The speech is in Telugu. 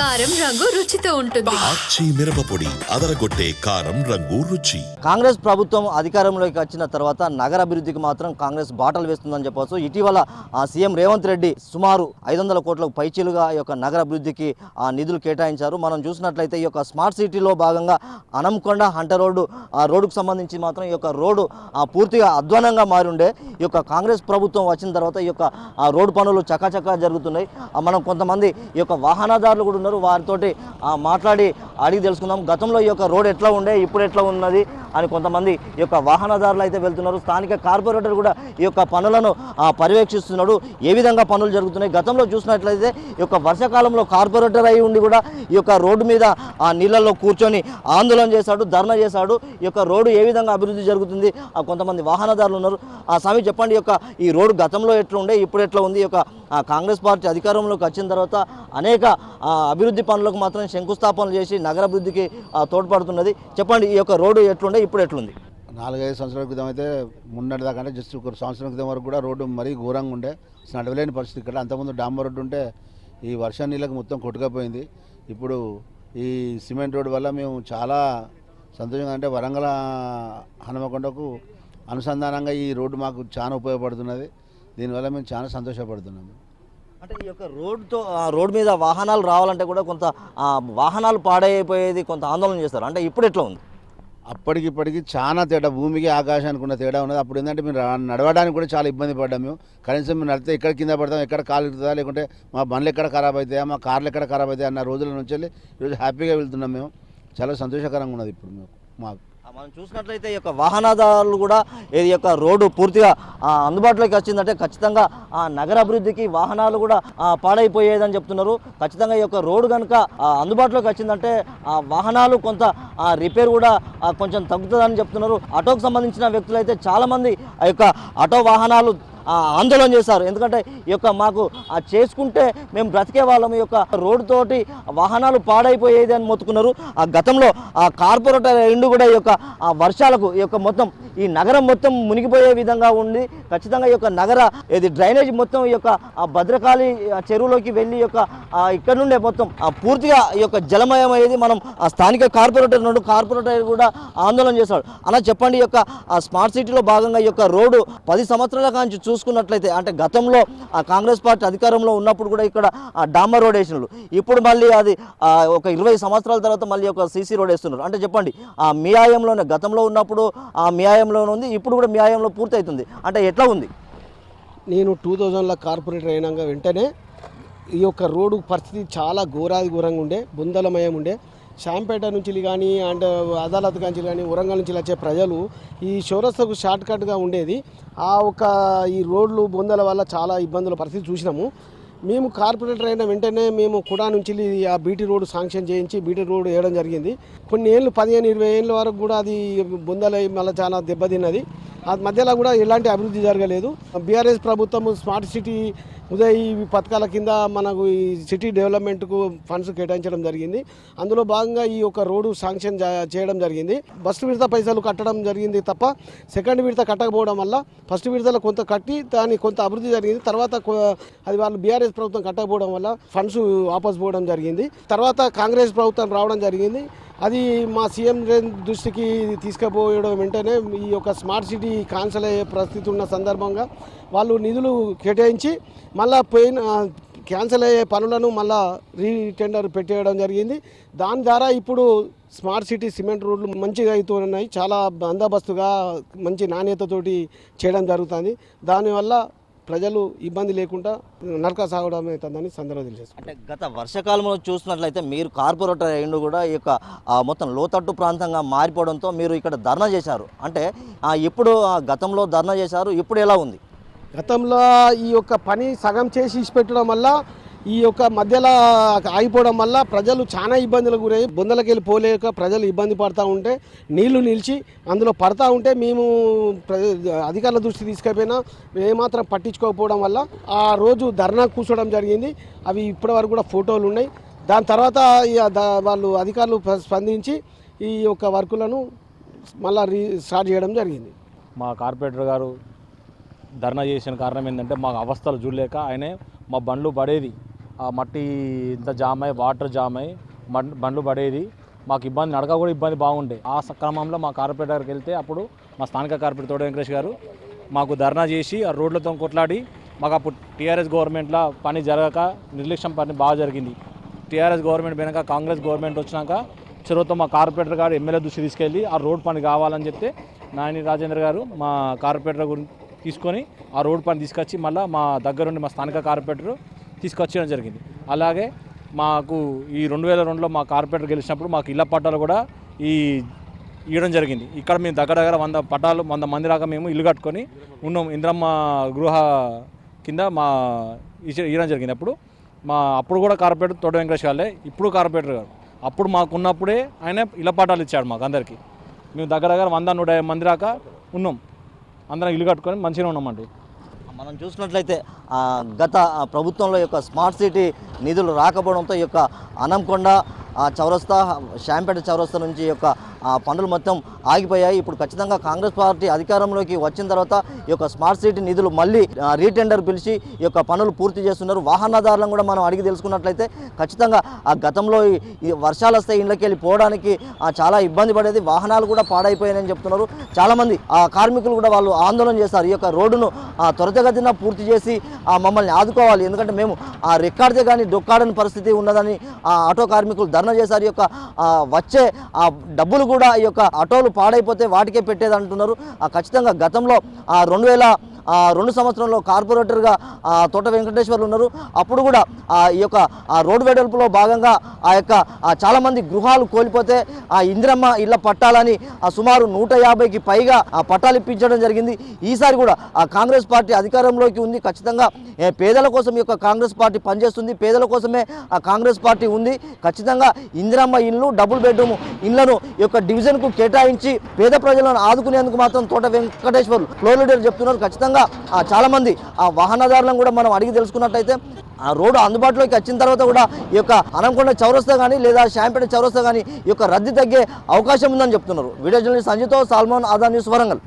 కారం రంగు రుచితో ఉంటుంది. ఆచి మిరపపొడి అదరగొట్టే కారం రంగు రుచి. కాంగ్రెస్ ప్రభుత్వం అధికారంలోకి వచ్చిన తర్వాత నగర అభివృద్ధికి మాత్రం కాంగ్రెస్ బాటలు వేస్తుందని చెప్పవచ్చు. ఇటీవల ఆ సీఎం రేవంత్ రెడ్డి సుమారు ఐదు వందల కోట్లకు పైచీలుగా ఈ యొక్క నగర అభివృద్ధికి ఆ నిధులు కేటాయించారు. మనం చూసినట్లయితే ఈ యొక్క స్మార్ట్ సిటీలో భాగంగా అనంకొండ హంట రోడ్డు ఆ రోడ్డుకు సంబంధించి మాత్రం ఈ యొక్క రోడ్డు ఆ పూర్తిగా అధ్వానంగా మారి ఉండే ఈ యొక్క కాంగ్రెస్ ప్రభుత్వం వచ్చిన తర్వాత ఈ యొక్క ఆ రోడ్డు పనులు చకాచకా జరుగుతున్నాయి. మనం కొంతమంది ఈ యొక్క వాహనదారులు కూడా ఉన్నారు. వారితోటి ఆ మాట్లాడి అడిగి తెలుసుకుందాం. గతంలో ఈ యొక్క రోడ్ ఎట్లా ఉండే ఇప్పుడు ఎట్లా ఉన్నది అని కొంతమంది ఈ యొక్క వాహనదారులు అయితే వెళ్తున్నారు. స్థానిక కార్పొరేటర్ కూడా ఈ యొక్క పనులను పర్యవేక్షిస్తున్నాడు. ఏ విధంగా పనులు జరుగుతున్నాయి? గతంలో చూసినట్లయితే ఈ యొక్క వర్షాకాలంలో కార్పొరేటర్ అయి ఉండి కూడా ఈ యొక్క రోడ్డు మీద ఆ నీళ్ళల్లో కూర్చొని ఆందోళన చేశాడు ధర్నా చేశాడు. ఈ యొక్క రోడ్డు ఏ విధంగా అభివృద్ధి జరుగుతుంది? ఆ కొంతమంది వాహనదారులు ఉన్నారు. ఆ స్వామి చెప్పండి ఈ యొక్క ఈ రోడ్డు గతంలో ఎట్లా ఉండే ఇప్పుడు ఎట్లా ఉంది? ఈ యొక్క కాంగ్రెస్ పార్టీ అధికారంలోకి వచ్చిన తర్వాత అనేక అభివృద్ధి పనులకు మాత్రం శంకుస్థాపనలు చేసి నగరాభివృద్ధికి తోడ్పడుతున్నది. చెప్పండి ఈ యొక్క రోడ్డు ఎట్లుండే? ఇప్పుడు ఎట్లుంది? నాలుగైదు సంవత్సరాల క్రితం అయితే మొన్నటి దాకా అంటే జస్ట్ ఒక సంవత్సరం క్రితం వరకు కూడా రోడ్డు మరీ ఘోరంగా ఉండే. నడవలేని పరిస్థితి. ఇక్కడ అంతకుముందు డాంబర్ రోడ్డు ఉంటే ఈ వర్షం నీళ్ళకి మొత్తం కొట్టుకపోయింది. ఇప్పుడు ఈ సిమెంట్ రోడ్డు వల్ల మేము చాలా సంతోషంగా అంటే వరంగల్ హనుమకొండకు అనుసంధానంగా ఈ రోడ్డు మాకు చాలా ఉపయోగపడుతున్నది. దీనివల్ల మేము చాలా సంతోషపడుతున్నాము. అంటే ఈ యొక్క రోడ్డుతో ఆ రోడ్డు మీద వాహనాలు రావాలంటే కూడా కొంత వాహనాలు పాడైపోయేది కొంత ఆందోళన చేస్తారు. అంటే ఇప్పుడు ఎట్లా ఉంది? అప్పటికిప్పటికి చాలా తేడా భూమికి ఆకాశానికి ఉన్న తేడా ఉన్నది. అప్పుడు ఏంటంటే మేము నడవడానికి కూడా చాలా ఇబ్బంది పడ్డాం మేము. కనీసం మేము నడితే ఎక్కడ కింద పడతాం ఎక్కడ కాలు ఇరుతుందా లేకుంటే మా బండ్లు ఎక్కడ ఖరాబ్ అవుతాయా మా కార్లు ఎక్కడ ఖరాబ్ అవుతాయా అన్న రోజుల నుంచి వెళ్ళి ఈరోజు హ్యాపీగా వెళ్తున్నాం మేము. చాలా సంతోషకరంగా ఉన్నది ఇప్పుడు మేము మాకు. మనం చూసినట్లయితే ఈ యొక్క వాహనదారులు కూడా ఈ యొక్క రోడ్డు పూర్తిగా అందుబాటులోకి వచ్చిందంటే ఖచ్చితంగా ఆ నగర అభివృద్ధికి వాహనాలు కూడా పాడైపోయేదని చెప్తున్నారు. ఖచ్చితంగా ఈ యొక్క రోడ్డు కనుక అందుబాటులోకి వచ్చిందంటే ఆ వాహనాలు కొంత రిపేర్ కూడా కొంచెం తగ్గుతుందని చెప్తున్నారు. ఆటోకు సంబంధించిన వ్యక్తులు అయితే చాలామంది ఆ యొక్క ఆటో వాహనాలు ఆందోళన చేశారు. ఎందుకంటే ఈ యొక్క మాకు చేసుకుంటే మేము బ్రతికే వాళ్ళం. ఈ యొక్క రోడ్డు తోటి వాహనాలు పాడైపోయేది అని మొత్తుకున్నారు. ఆ గతంలో ఆ కార్పొరేటర్ ఎండు కూడా ఈ యొక్క ఆ వర్షాలకు ఈ యొక్క మొత్తం ఈ నగరం మొత్తం మునిగిపోయే విధంగా ఉంది. ఖచ్చితంగా ఈ యొక్క నగర ఇది డ్రైనేజ్ మొత్తం ఈ యొక్క ఆ భద్రకాళి చెరువులోకి వెళ్ళి యొక్క ఇక్కడ నుండే మొత్తం ఆ పూర్తిగా ఈ యొక్క జలమయం అయ్యేది మనం ఆ స్థానిక కార్పొరేటర్ నుండి కార్పొరేటర్ కూడా ఆందోళన చేశాడు. అలా చెప్పండి ఈ యొక్క ఆ స్మార్ట్ సిటీలో భాగంగా ఈ యొక్క రోడ్డు పది సంవత్సరాల కాంచి చూసుకున్నట్లయితే అంటే గతంలో ఆ కాంగ్రెస్ పార్టీ అధికారంలో ఉన్నప్పుడు కూడా ఇక్కడ ఆ రోడ్ వేసినారు. ఇప్పుడు మళ్ళీ అది ఒక ఇరవై సంవత్సరాల తర్వాత మళ్ళీ ఒక సీసీ రోడ్ వేస్తున్నారు. అంటే చెప్పండి ఆ మియాయంలోనే గతంలో ఉన్నప్పుడు ఆ మియాయంలోనే ఉంది ఇప్పుడు కూడా మీయాయంలో పూర్తి అవుతుంది అంటే ఎట్లా ఉంది? నేను టూ థౌజండ్లో కార్పొరేటర్ అయినాక వెంటనే ఈ యొక్క రోడ్డు పరిస్థితి చాలా ఘోరాది ఘోరంగా ఉండే బుందలమయం ఉండే. శాంపేట నుంచి కానీ అండ్ అదాలత్ నుంచి కానీ వరంగల్ నుంచి వచ్చే ప్రజలు ఈ షోరస్తకు షార్ట్ కట్గా ఉండేది. ఆ ఒక ఈ రోడ్లు బొందల వల్ల చాలా ఇబ్బందుల పరిస్థితి చూసినాము. మేము కార్పొరేటర్ అయిన వెంటనే మేము కుడా నుంచి ఆ బీటీ రోడ్డు శాంక్షన్ చేయించి బీటీ రోడ్డు వేయడం జరిగింది. కొన్ని ఏళ్ళు పదిహేను ఇరవై ఏళ్ళ వరకు కూడా అది బొందలై మళ్ళీ చాలా దెబ్బతిన్నది. ఆ మధ్యలో కూడా ఎలాంటి అభివృద్ధి జరగలేదు. బీఆర్ఎస్ ప్రభుత్వం స్మార్ట్ సిటీ ఉదయ ఈ పథకాల కింద మనకు ఈ సిటీ డెవలప్మెంట్కు ఫండ్స్ కేటాయించడం జరిగింది. అందులో భాగంగా ఈ యొక్క రోడ్డు శాంక్షన్ జా- చేయడం జరిగింది. ఫస్ట్ విడత పైసలు కట్టడం జరిగింది తప్ప సెకండ్ విడత కట్టకపోవడం వల్ల ఫస్ట్ విడతలో కొంత కట్టి దాని కొంత అభివృద్ధి జరిగింది. తర్వాత అది వాళ్ళు బీఆర్ఎస్ ప్రభుత్వం కట్టకపోవడం వల్ల ఫండ్స్ వాపస్ పోవడం జరిగింది. తర్వాత కాంగ్రెస్ ప్రభుత్వం రావడం జరిగింది. అది మా సీఎం రేన్ దృష్టికి తీసుకుపోయడం వెంటనే ఈ యొక్క స్మార్ట్ సిటీ కాన్సల్ అయ్యే పరిస్థితి ఉన్న సందర్భంగా వాళ్ళు నిధులు కేటాయించి మళ్ళీ పోయిన క్యాన్సిల్ అయ్యే పనులను మళ్ళీ రీటెండర్ పెట్టేయడం జరిగింది. దాని ద్వారా ఇప్పుడు స్మార్ట్ సిటీ సిమెంట్ రోడ్లు మంచిగా అవుతున్నాయి. చాలా బందోబస్తుగా మంచి నాణ్యతతోటి చేయడం జరుగుతుంది. దానివల్ల ప్రజలు ఇబ్బంది లేకుండా నరక సాగడం అవుతుందని సందర్భం తెలియజేస్తారు అంటే గత వర్షాకాలంలో చూసినట్లయితే మీరు కార్పొరేటర్ అయ్యిండు కూడా ఈ యొక్క మొత్తం లోతట్టు ప్రాంతంగా మారిపోవడంతో మీరు ఇక్కడ ధర్నా చేశారు. అంటే ఎప్పుడు ఆ, గతంలో ధర్నా చేశారు. ఇప్పుడు ఎలా ఉంది? గతంలో ఈ యొక్క పని సగం చేసి ఇచ్చిపెట్టడం వల్ల ఈ యొక్క మధ్యలో ఆగిపోవడం వల్ల ప్రజలు చాలా ఇబ్బందులకు గురై బొందలకి వెళ్ళి పోలేక ప్రజలు ఇబ్బంది పడుతూ ఉంటే నీళ్ళు నిలిచి అందులో పడతా ఉంటే మేము ప్ర- అధికారుల దృష్టి తీసుకపోయినా ఏమాత్రం పట్టించుకోకపోవడం వల్ల ఆ రోజు ధర్నా కూర్చోవడం జరిగింది. అవి ఇప్పటి వరకు కూడా ఫోటోలు ఉన్నాయి. దాని తర్వాత ఇక వాళ్ళు అధికారులు స్పందించి ఈ యొక్క వర్కులను మళ్ళీ రీ స్టార్ట్ చేయడం జరిగింది. మా కార్పొరేటర్ గారు ధర్నా చేసిన కారణం ఏంటంటే మాకు అవస్థలు చూడలేక ఆయనే మా బండ్లు పడేది. ఆ మట్టి ఇంత జామ్ అయ్యి వాటర్ జామ్ అయ్యి బండ్ బండ్లు పడేది. మాకు ఇబ్బంది నడక కూడా ఇబ్బంది బాగుండే. ఆ స- క్రమంలో మా కార్పొరేటర్ దగ్గరికి వెళ్తే అప్పుడు మా స్థానిక కార్పొరేటర్ తోడు వెంకటేష్ గారు మాకు ధర్నా చేసి ఆ రోడ్లతో కొట్లాడి మాకు అప్పుడు టీఆర్ఎస్ గవర్నమెంట్లో పని జరగక నిర్లక్ష్యం పని బాగా జరిగింది. టీఆర్ఎస్ గవర్నమెంట్ పోయినాక కాంగ్రెస్ గవర్నమెంట్ వచ్చినాక చెరువుతో మా కార్పొరేటర్ గారు ఎమ్మెల్యే దృష్టి తీసుకెళ్ళి ఆ రోడ్ పని కావాలని చెప్తే నాయని రాజేంద్ర గారు మా కార్పొరేటర్ గురించి తీసుకొని ఆ రోడ్ పని తీసుకొచ్చి మళ్ళీ మా దగ్గరుండి మా స్థానిక కార్పొరేటర్ తీసుకొచ్చడం జరిగింది. అలాగే మాకు ఈ రెండు వేల రెండులో మా కార్పొరేటర్ గెలిచినప్పుడు మాకు ఇళ్ళ పట్టాలు కూడా ఈ ఇవ్వడం జరిగింది. ఇక్కడ మేము దగ్గర దగ్గర వంద పట్టాలు వంద మంది దాకా మేము ఇల్లు కట్టుకొని ఉన్నాం. ఇంద్రమ్మ గృహ కింద మా ఇవ్వడం జరిగింది. అప్పుడు మా అప్పుడు కూడా కార్పొరేటర్ తోట వెంకటేష్ గారే ఇప్పుడు కార్పొరేటర్ గారు. అప్పుడు మాకున్నప్పుడే ఆయన ఇళ్ళ పట్టాలు ఇచ్చాడు మాకు అందరికీ. మేము దగ్గర దగ్గర వంద నూట యాభై మంది దాకా ఉన్నాం. అందరం ఇల్లు కట్టుకొని మంచిగా ఉన్నామండి మనం చూసినట్లయితే గత ప్రభుత్వంలో యొక్క స్మార్ట్ సిటీ నిధులు రాకపోవడంతో ఈ యొక్క అనంకొండ ఆ చౌరస్తా శాంపేట చౌరస్తా నుంచి యొక్క పనులు మొత్తం ఆగిపోయాయి. ఇప్పుడు ఖచ్చితంగా కాంగ్రెస్ పార్టీ అధికారంలోకి వచ్చిన తర్వాత ఈ యొక్క స్మార్ట్ సిటీ నిధులు మళ్ళీ రీటెండర్ పిలిచి ఈ యొక్క పనులు పూర్తి చేస్తున్నారు. వాహనదారులను కూడా మనం అడిగి తెలుసుకున్నట్లయితే ఖచ్చితంగా ఆ గతంలో ఈ- వర్షాలు వస్తే ఇళ్ళకి వెళ్ళి పోవడానికి చాలా ఇబ్బంది పడేది. వాహనాలు కూడా పాడైపోయాయని చెప్తున్నారు. చాలామంది ఆ కార్మికులు కూడా వాళ్ళు ఆందోళన చేస్తారు ఈ యొక్క రోడ్డును ఆ, త్వరితగతిన పూర్తి చేసి ఆ, మమ్మల్ని ఆదుకోవాలి. ఎందుకంటే మేము ఆ రెక్కాడితే కానీ డొక్కాడని పరిస్థితి ఉన్నదని ఆ ఆటో కార్మికులు ధర్నా చేశారు. ఈ యొక్క వచ్చే ఆ డబ్బులు కూడా ఈ యొక్క ఆటోలు పాడైపోతే వాటికే పెట్టేది అంటున్నారు ఆ, ఖచ్చితంగా గతంలో ఆ, రెండు వేల రెండు సంవత్సరంలో కార్పొరేటర్గా తోట వెంకటేశ్వర్లు ఉన్నారు. అప్పుడు కూడా ఆ, ఈ యొక్క రోడ్డు వెడల్పులో భాగంగా ఆ యొక్క చాలామంది గృహాలు కోల్పోతే ఆ ఇందిరమ్మ ఇళ్ళ పట్టాలని ఆ, సుమారు నూట యాభైకి పైగా ఆ, పట్టాలు ఇప్పించడం జరిగింది. ఈసారి కూడా ఆ కాంగ్రెస్ పార్టీ అధికారంలోకి ఉంది. ఖచ్చితంగా పేదల కోసం ఈ యొక్క కాంగ్రెస్ పార్టీ పనిచేస్తుంది. పేదల కోసమే ఆ కాంగ్రెస్ పార్టీ ఉంది. ఖచ్చితంగా ఇందిరమ్మ ఇల్లు డబుల్ బెడ్రూమ్ ఇళ్ళను ఈ యొక్క డివిజన్కు కేటాయించి పేద ప్రజలను ఆదుకునేందుకు మాత్రం తోట వెంకటేశ్వర్లు ఫ్లోర్ లీడర్ చెప్తున్నారు. ఖచ్చితంగా ఆ, చాలామంది ఆ వాహనదారులను కూడా మనం అడిగి తెలుసుకున్నట్టయితే ఆ రోడ్డు అందుబాటులోకి వచ్చిన తర్వాత కూడా ఈ యొక్క అనంకొండ చౌరస్తా కానీ లేదా శాంపేట చౌరస్తా కానీ ఈ యొక్క రద్దీ తగ్గే అవకాశం ఉందని చెప్తున్నారు. వీడియో జర్నలిస్ట్ సంజయ్తో సాల్మోన్ ఆదా న్యూస్ వరంగల్.